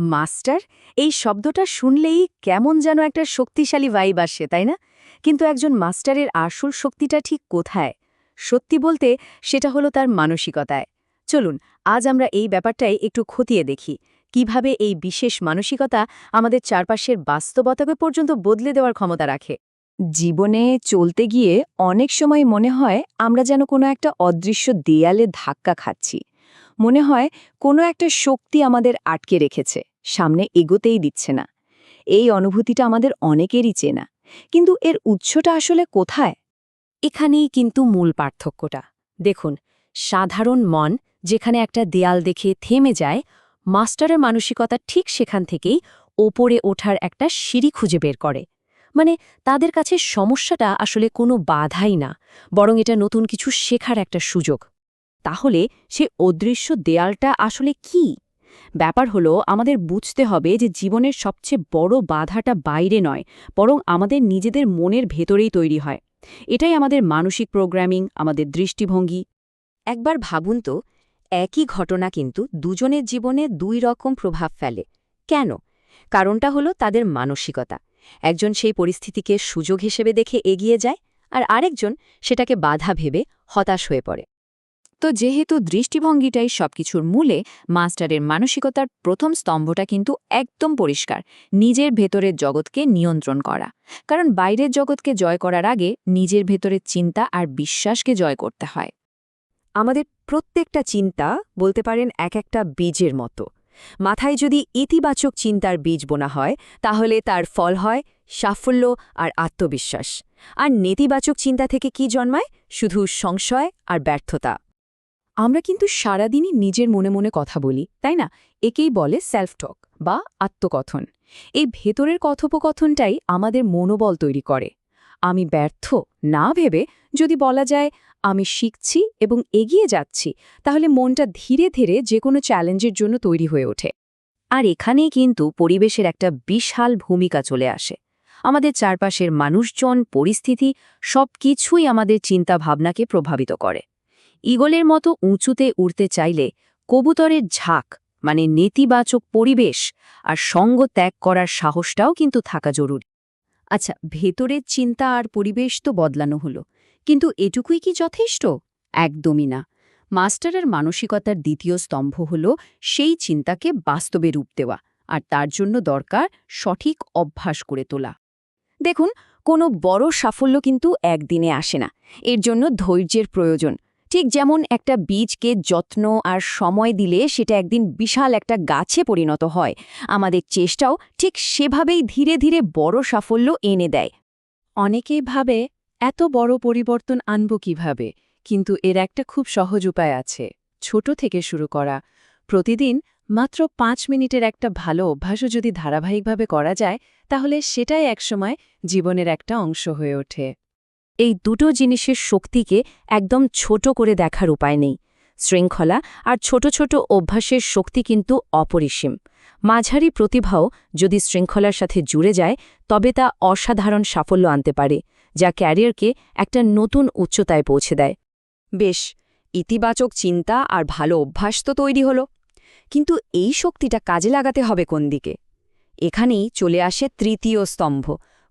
Master, এই শব্দটা শুনলেই কেমন যেন একটা শক্তিশালী ভাইব আসে, তাই না? কিন্তু একজন মাস্টারের আসল শক্তিটা ঠিক কোথায়? সত্যি বলতে সেটা হলো তার মানসিকতায়। চলুন, আজ আমরা এই ব্যাপারটাই একটু খতিয়ে দেখি। কীভাবে এই বিশেষ মানসিকতা আমাদের চারপাশের বাস্তবতাকে পর্যন্ত বদলে দেওয়ার ক্ষমতা রাখে? জীবনে চলতে গিয়ে অনেক সময় মনে হয় আমরা যেন কোনো একটা অদৃশ্য দেয়ালে ধাক্কা খাচ্ছি। মনে হয় কোনো একটা শক্তি আমাদের আটকে রেখেছে। সামনে এগোতেই দিচ্ছে না। এই অনুভূতিটা আমাদের অনেকেরই চেনা। কিন্তু এর উৎসটা আসলে কোথায়? এখানেই কিন্তু মূল পার্থক্যটা। দেখুন, সাধারণ মন যেখানে একটা দেয়াল দেখে থেমে যায়, মাস্টারের মানসিকতা ঠিক সেখান থেকেই ওপরে ওঠার একটা সিঁড়ি খুঁজে বের করে। মানে তাদের কাছে সমস্যাটা আসলে কোনো বাধাই না, বরং এটা নতুন কিছু শেখার একটা সুযোগ। তাহলে সে অদৃশ্য দেয়ালটা আসলে কি? ব্যাপার হলো, আমাদের বুঝতে হবে যে জীবনের সবচেয়ে বড় বাধাটা বাইরে নয়, বরং আমাদের নিজেদের মনের ভেতরেই তৈরি হয়। এটাই আমাদের মানসিক প্রোগ্রামিং আমাদের দৃষ্টিভঙ্গি। একবার ভাবুন তো, একই ঘটনা কিন্তু দুজনের জীবনে দুই রকম প্রভাব ফেলে। কেন? কারণটা হলো তাদের মানসিকতা। একজন সেই পরিস্থিতিকে সুযোগ হিসেবে দেখে এগিয়ে যায়, আর আরেকজন সেটাকে বাধা ভেবে হতাশ হয়ে পড়ে। তো যেহেতু দৃষ্টিভঙ্গিটাই সবকিছুর মূলে, মাস্টারের মানসিকতার প্রথম স্তম্ভটা কিন্তু একদম পরিষ্কার, নিজের ভেতরের জগৎকে নিয়ন্ত্রণ করা। কারণ বাইরের জগৎকে জয় করার আগে নিজের ভেতরের চিন্তা আর বিশ্বাসকে জয় করতে হয়। আমাদের প্রত্যেকটা চিন্তা বলতে পারেন এক একটা বীজের মতো। মাথায় যদি ইতিবাচক চিন্তার বীজ বোনা হয়, তাহলে তার ফল হয় সাফল্য আর আত্মবিশ্বাস। আর নেতিবাচক চিন্তা থেকে কি জন্মায়? শুধু সংশয় আর ব্যর্থতা। আমরা কিন্তু সারাদিনই নিজের মনে মনে কথা বলি, তাই না? একেই বলে সেলফ টক বা আত্মকথন। এই ভেতরের কথোপকথনটাই আমাদের মনোবল তৈরি করে। আমি ব্যর্থ না ভেবে যদি বলা যায় আমি শিখছি এবং এগিয়ে যাচ্ছি, তাহলে মনটা ধীরে ধীরে যে কোনো চ্যালেঞ্জের জন্য তৈরি হয়ে ওঠে। আর এখানেই কিন্তু পরিবেশের একটা বিশাল ভূমিকা চলে আসে। আমাদের চারপাশের মানুষজন, পরিস্থিতি সব কিছুই আমাদের চিন্তা ভাবনাকে প্রভাবিত করে। ইগলের মতো উঁচুতে উড়তে চাইলে কবুতরের ঝাঁক মানে নেতিবাচক পরিবেশ আর সঙ্গ ত্যাগ করার সাহসটাও কিন্তু থাকা জরুরি। আচ্ছা ভেতরের চিন্তা আর পরিবেশ তো বদলানো হলো, কিন্তু এটুকুই কি যথেষ্ট? একদমই না। মাস্টারের মানসিকতার দ্বিতীয় স্তম্ভ হল সেই চিন্তাকে বাস্তবে রূপ দেওয়া আর তার জন্য দরকার সঠিক অভ্যাস করে তোলা। দেখুন, কোনো বড় সাফল্য কিন্তু একদিনে আসে না। এর জন্য ধৈর্যের প্রয়োজন। ঠিক যেমন একটা বীজকে যত্ন আর সময় দিলে সেটা একদিন বিশাল একটা গাছে পরিণত হয়। আমাদের চেষ্টাও ঠিক সেভাবেই ধীরে ধীরে বড় সাফল্য এনে দেয়। অনেকেই ভাবে, এত বড় পরিবর্তন আনব কীভাবে? কিন্তু এর একটা খুব সহজ উপায় আছে। ছোট থেকে শুরু করা। প্রতিদিন মাত্র পাঁচ মিনিটের একটা ভালো অভ্যাসও যদি ধারাবাহিকভাবে করা যায়, তাহলে সেটাই একসময় জীবনের একটা অংশ হয়ে ওঠে। এই দুটো জিনিসের শক্তিকে একদম ছোট করে দেখার উপায় নেই। শৃঙ্খলা আর ছোট ছোট অভ্যাসের শক্তি কিন্তু অপরিসীম। মাঝারি প্রতিভাও যদি শৃঙ্খলার সাথে জুড়ে যায়, তবে তা অসাধারণ সাফল্য আনতে পারে, যা ক্যারিয়ারকে একটা নতুন উচ্চতায় পৌঁছে দেয়। বেশ, ইতিবাচক চিন্তা আর ভালো অভ্যাস তো তৈরি হলো। কিন্তু এই শক্তিটা কাজে লাগাতে হবে কোন দিকে? এখানেই চলে আসে তৃতীয় স্তম্ভ,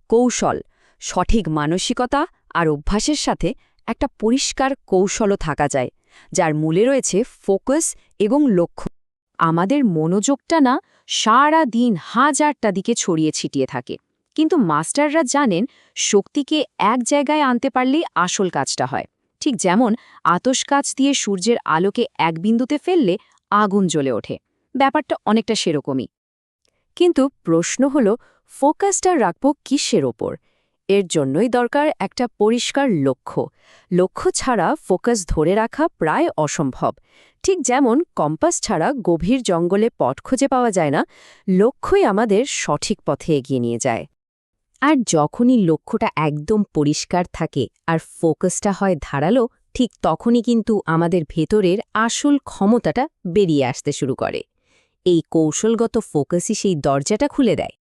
কৌশল, সঠিক মানসিকতা আর অভ্যাসের সাথে একটা পরিষ্কার কৌশলও থাকা যায়, যার মূলে রয়েছে ফোকাস এবং লক্ষ্য। আমাদের মনোযোগটা না সারা দিন হাজারটা দিকে ছড়িয়ে ছিটিয়ে থাকে, কিন্তু মাস্টাররা জানেন শক্তিকে এক জায়গায় আনতে পারলেই আসল কাজটা হয়। ঠিক যেমন আতস কাচ দিয়ে সূর্যের আলোকে এক বিন্দুতে ফেললে আগুন জ্বলে ওঠে। ব্যাপারটা অনেকটা সেরকমই। কিন্তু প্রশ্ন হল, ফোকাসটা রাখব কিসের ওপর? এর জন্যই দরকার একটা পরিষ্কার লক্ষ্য। লক্ষ্য ছাড়া ফোকাস ধরে রাখা প্রায় অসম্ভব। ঠিক যেমন কম্পাস ছাড়া গভীর জঙ্গলে পথ খুঁজে পাওয়া যায় না, লক্ষ্যই আমাদের সঠিক পথে এগিয়ে নিয়ে যায়। আর যখনই লক্ষ্যটা একদম পরিষ্কার থাকে আর ফোকাসটা হয় ধারালো, ঠিক তখনই কিন্তু আমাদের ভেতরের আসল ক্ষমতাটা বেরিয়ে আসতে শুরু করে। এই কৌশলগত ফোকাসই সেই দরজাটা খুলে দেয়।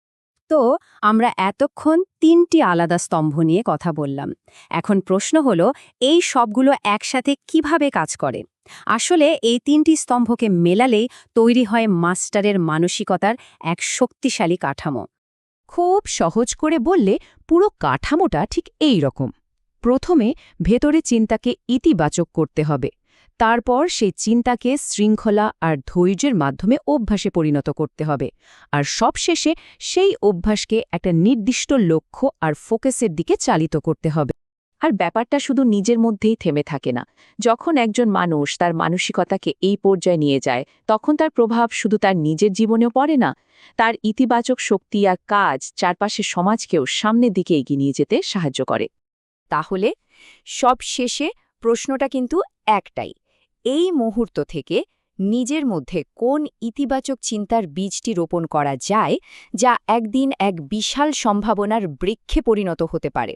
তো আমরা এতক্ষণ তিনটি আলাদা স্তম্ভ নিয়ে কথা বললাম। এখন প্রশ্ন হলো, এই সবগুলো একসাথে কীভাবে কাজ করে? আসলে এই তিনটি স্তম্ভকে মেলালেই তৈরি হয় মাস্টারের মানসিকতার এক শক্তিশালী কাঠামো। খুব সহজ করে বললে পুরো কাঠামোটা ঠিক এই রকম। প্রথমে ভেতরে চিন্তাকে ইতিবাচক করতে হবে। তারপর সেই চিন্তাকে শৃঙ্খলা আর ধৈর্যের মাধ্যমে অভ্যাসে পরিণত করতে হবে। আর সবশেষে সেই অভ্যাসকে একটা নির্দিষ্ট লক্ষ্য আর ফোকাসের দিকে চালিত করতে হবে। আর ব্যাপারটা শুধু নিজের মধ্যেই থেমে থাকে না। যখন একজন মানুষ তার মানসিকতাকে এই পর্যায়ে নিয়ে যায়, তখন তার প্রভাব শুধু তার নিজের জীবনেও পড়ে না। তার ইতিবাচক শক্তি আর কাজ চারপাশের সমাজকেও সামনের দিকে এগিয়ে নিয়ে যেতে সাহায্য করে। তাহলে সব শেষে প্রশ্নটা কিন্তু একটাই। এই মুহূর্ত থেকে নিজের মধ্যে কোন ইতিবাচক চিন্তার বীজটি রোপণ করা যায়, যা একদিন এক বিশাল সম্ভাবনার বৃক্ষে পরিণত হতে পারে?